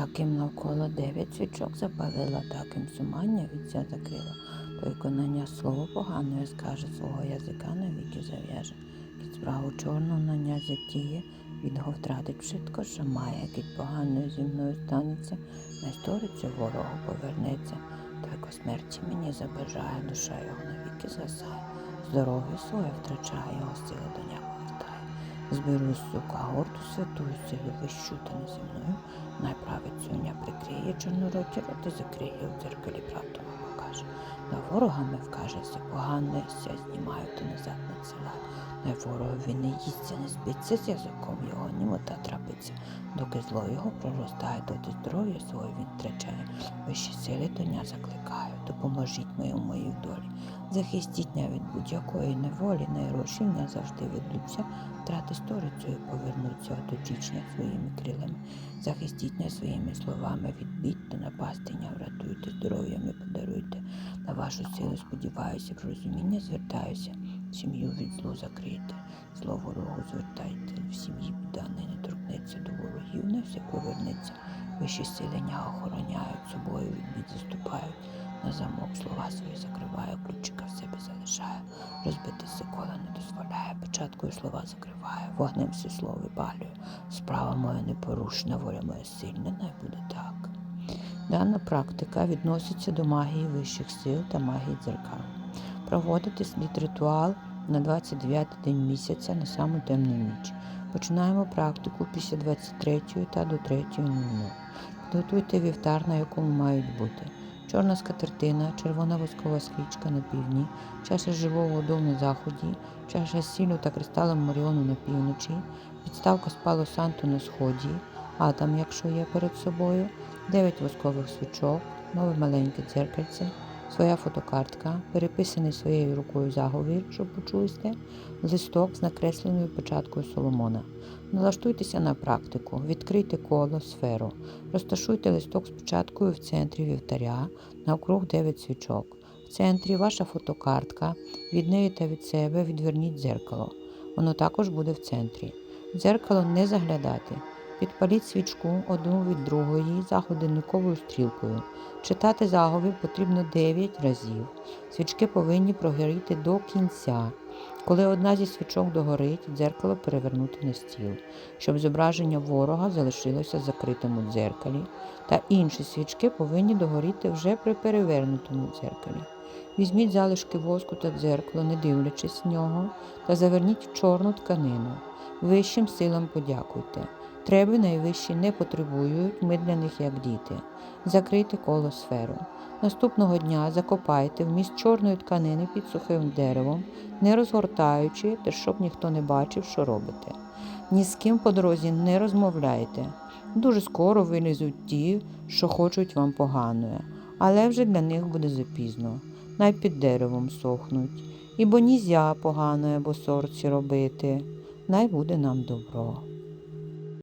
Яким навколо дев'ять свічок запалила, так їм сумання вітця закрила. Той конання слово поганої скаже, свого язика навіки зав'яже. Кіт справу чорну нання затіє, від його втратить швидко, що має, кіт поганою зі мною станеться, на сторицю ворогу повернеться. Той ко смерті мені забажає, душа його навіки згасає. Здоров'я своє втрачає, його сила до нього. Зберу сука когорту святую силу вищу та не зі мною. Найправицю не прикриє чорнороті роти закриє у дзеркалі правду покаже. На ворогами не вкажеться, погане, ся знімаю, то назад надсилаю. На ворогові не їсться, не збиться з язиком його, німота трапиться. Доки зло його проростає, доти здоров'я своє він втрачає. Вищі сили до дня закликаю, допоможіть мої у моїй долі. Захистіть мене від будь-якої неволі, найрошення завжди ведуться, втрати сторицею повернуться, оточіть мене своїми крилами. Захистіть мене своїми словами від бід та напастення, врятуйте, здоров'ями подаруйте. На вашу силу сподіваюся, в розуміння звертаюся, сім'ю від злу закрийте, зло ворогу звертайте, в сім'ї біда не торкнеться до ворогів, не все повернеться. Вищі сили ня охороняють, собою від бід заступають. На замок слова свої закриваю, ключика в себе залишаю. Розбити кола не дозволяє, печаткою слова закриваю, вогнем всі слово випалюю. Справа моя непорушна, воля моя сильна, не буде так. Дана практика відноситься до магії вищих сил та магії дзеркал. Проводити слід ритуал на 29 день місяця на саму темну ніч. Починаємо практику після 23 та до 3.00. Підготуйте вівтар, на якому мають бути чорна скатертина, червона воскова свічка на півдні, чаша живого воду на заході, чаша з сіллю та кристалом Маріону на півночі, підставка з пало санту на сході, атом, якщо є перед собою, 9 воскових свічок, нове маленьке дзеркальце, своя фотокартка, переписаний своєю рукою заговір, що почуєте, листок з накресленою печаткою Соломона. Налаштуйтеся на практику, відкрийте коло, сферу, розташуйте листок з печаткою в центрі вівтаря, навкруг 9 свічок. В центрі ваша фотокартка, від неї та від себе відверніть дзеркало. Воно також буде в центрі. Дзеркало не заглядати. Підпаліть свічку одну від другої за годинниковою стрілкою. Читати заговір потрібно 9 разів. Свічки повинні прогоріти до кінця. Коли одна зі свічок догорить, дзеркало перевернути на стіл, щоб зображення ворога залишилося закритим у дзеркалі, та інші свічки повинні догоріти вже при перевернутому дзеркалі. Візьміть залишки воску та дзеркало, не дивлячись в нього, та заверніть в чорну тканину. Вищим силам подякуйте. Треби найвищі не потребують, ми для них як діти. Закрийте коло сферу. Наступного дня закопайте вміст чорної тканини під сухим деревом, не розгортаючи, та щоб ніхто не бачив, що робите. Ні з ким по дорозі не розмовляйте. Дуже скоро вилізуть ті, що хочуть вам поганої, але вже для них буде запізно. Най під деревом сохнуть. Ібо нізя поганої або сорці робити. Най буде нам добро.